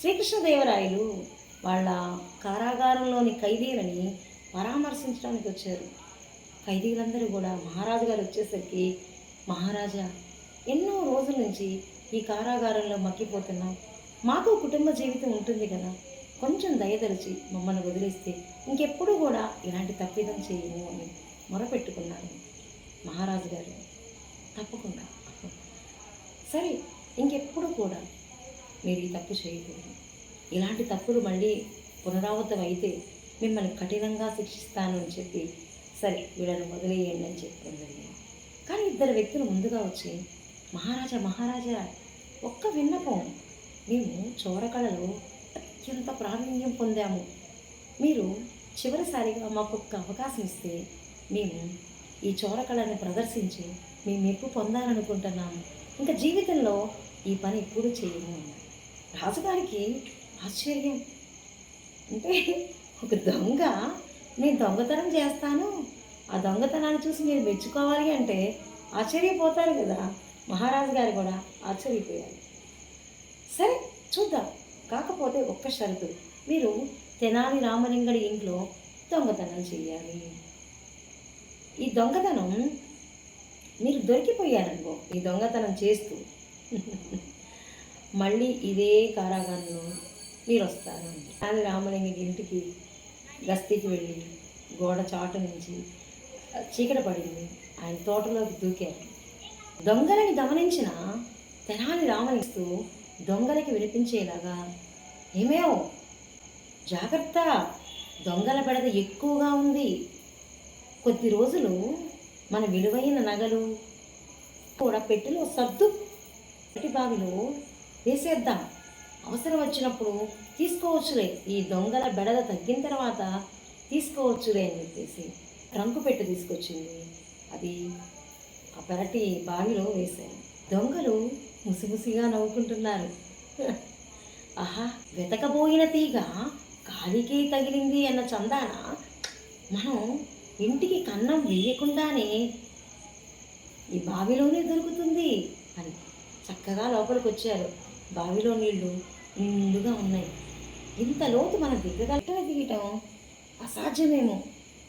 శ్రీకృష్ణదేవరాయలు వాళ్ళ కారాగారంలోని ఖైదీలని పరామర్శించడానికి వచ్చారు. ఖైదీలందరూ కూడా మహారాజు గారు వచ్చేసరికి మహారాజా ఎన్నో రోజుల నుంచి ఈ కారాగారంలో మగ్గిపోతున్నాం. మాకు కుటుంబ జీవితం ఉంటుంది కదా. కొంచెం దయదలిచి మమ్మల్ని వదిలేస్తే ఇంకెప్పుడు కూడా ఇలాంటి తప్పిదం చేయము అని మొరపెట్టుకున్నారు మహారాజు గారు. తప్పకుండా. సరే ఇంకెప్పుడు కూడా మీరు ఈ తప్పు చేయకూడదు. ఇలాంటి తప్పులు మళ్ళీ పునరావృతం అయితే మిమ్మల్ని కఠినంగా శిక్షిస్తాను అని చెప్పి సరే వీళ్ళని వదిలేయండి అని చెప్పడం జరిగింది కానీ ఇద్దరు వ్యక్తులు ముందుగా వచ్చి మహారాజా మహారాజా ఒక్క విన్నపం. మేము చోరకళలో అత్యంత ప్రావీణ్యం పొందాము. మీరు చివరిసారిగా మాకు ఒక్క అవకాశం ఇస్తే మేము ఈ చోరకళని ప్రదర్శించి మేము మెప్పు పొందాలనుకుంటున్నాము. ఇంకా జీవితంలో ఈ పని ఎప్పుడు చేయము. అన్నారు రాజుగారికి ఆశ్చర్యం. అంటే ఒక దొంగ నేను దొంగతనం చేస్తాను. ఆ దొంగతనాన్ని చూసి మీరు మెచ్చుకోవాలి అంటే ఆశ్చర్యపోతారు కదా. మహారాజు గారు కూడా ఆశ్చర్యపోయారు. సరే చూద్దాం. కాకపోతే ఒక్క షరతు. మీరు తెనాలి రామలింగడి ఇంట్లో దొంగతనం చేయాలి ఈ దొంగతనం మీరు దొరికిపోయారనుకో ఈ దొంగతనం చేస్తూ. మళ్ళీ ఇదే కారాగారంలో మీరు వస్తారు తెనాలి రామలింగడి ఇంటికి గస్తీకి వెళ్ళి గోడ చాటు నుంచి చీకట పడింది. ఆయన తోటలోకి దూకారు. దొంగలని గమనించిన తెనాలి రామలిస్తూ దొంగలకి వినిపించేలాగా ఏమేవ్? జాగ్రత్త దొంగల బెడద ఎక్కువగా ఉంది. కొద్ది రోజులు మన విలువైన నగలు కూడా పెట్టెలో సర్దు. బావిలో వేసేద్దాం. అవసరం వచ్చినప్పుడు తీసుకోవచ్చులే. ఈ దొంగల బెడద తగ్గిన తర్వాత తీసుకోవచ్చులే అని చెప్పేసి ట్రంకు పెట్టి తీసుకొచ్చింది. అది ఆ పెరటి బావిలో వేశాను. దొంగలు ముసిముసిగా నవ్వుకుంటున్నారు. ఆహా వెతకబోయిన తీగ కాలికే తగిలింది అన్న చందాన మనం ఇంటికి కన్నం వేయకుండానే ఈ బావిలోనే దొరుకుతుంది అని చక్కగా లోపలికి వచ్చారు బావిలో నీళ్ళు నిండుగా ఉన్నాయి. ఇంత లోతు మనం దిగగల దిగటం అసాధ్యమేమో.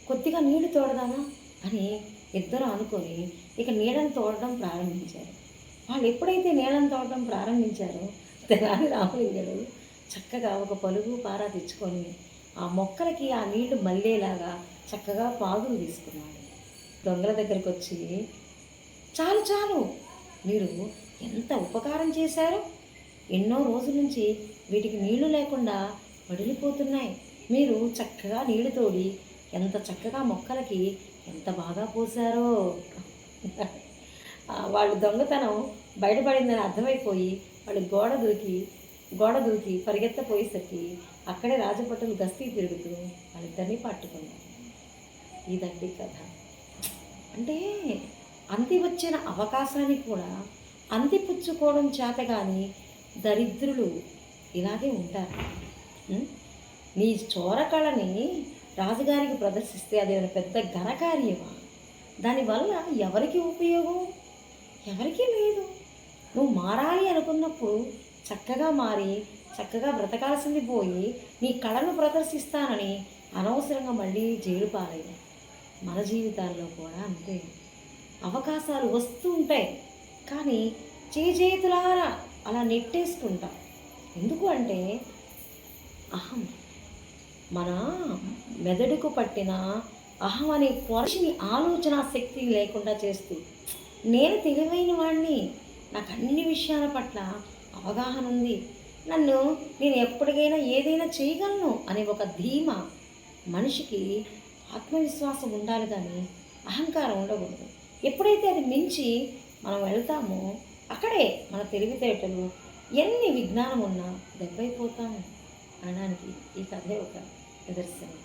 కొద్దిగా నీళ్ళు తోడదామా? అని ఇద్దరు అనుకొని ఇక నీళ్ళను తోడడం ప్రారంభించారు. వాళ్ళు ఎప్పుడైతే నీళ్ళను తోడడం ప్రారంభించారో తెలాని రామలింగడు చక్కగా ఒక పలుగు పార తెచ్చుకొని ఆ మొక్కలకి ఆ నీళ్ళు మళ్ళేలాగా చక్కగా పాదులు తీసుకున్నాడు. దొంగల దగ్గరికి వచ్చి చాలు చాలు మీరు ఎంత ఉపకారం చేశారు ఎన్నో రోజుల నుంచి వీటికి నీళ్ళు లేకుండా వడిలిపోతున్నాయి. మీరు చక్కగా నీళ్ళు తోడి ఎంత చక్కగా మొక్కలకి ఎంత బాగా పోసారో. వాళ్ళు దొంగతనం బయటపడిందని అర్థమైపోయి వాళ్ళు గోడ దూకి గోడ దూకి పరిగెత్తపోయేసరికి అక్కడే రాజభటులు గస్తీ తిరుగుతూ వాళ్ళిద్దరినీ పట్టుకున్నారు. ఇదండి కథ. అంటే అంతి వచ్చిన అవకాశాన్ని కూడా అంతి పుచ్చుకోవడం చేత కానీ దరిద్రులు ఇలాగే ఉంటారు. నీ చోరకళని రాజుగారికి ప్రదర్శిస్తే అది పెద్ద ఘనకార్యమా? దానివల్ల ఎవరికి ఉపయోగం? ఎవరికీ లేదు. నువ్వు మారాలి అనుకున్నప్పుడు చక్కగా మారి చక్కగా బ్రతకాల్సింది పోయి నీ కళను ప్రదర్శిస్తానని అనవసరంగా మళ్ళీ జైలు పాలయ్యా మన జీవితాల్లో కూడా అంతే. అవకాశాలు వస్తూ ఉంటాయి. కానీ చేజేతులారా అలా నెట్టేసుకుంటాం. ఎందుకు అంటే అహం మన మెదడుకు పట్టిన అహం అనే పొరచిని ఆలోచన శక్తి లేకుండా చేస్తూ నేను తెలివైన వాడిని నాకు అన్ని విషయాల పట్ల అవగాహన ఉంది. నన్ను నేను ఎప్పటికైనా ఏదైనా చేయగలను అనే ఒక ధీమ మనిషికి ఆత్మవిశ్వాసం ఉండాలి కానీ అహంకారం ఉండకూడదు. ఎప్పుడైతే అది మించి మనం వెళ్తామో అక్కడే మన తెలివితేటలు ఎన్ని విజ్ఞానం ఉన్నా దెబ్బైపోతాము అనడానికి ఈ కథే ఒక నిదర్శనం.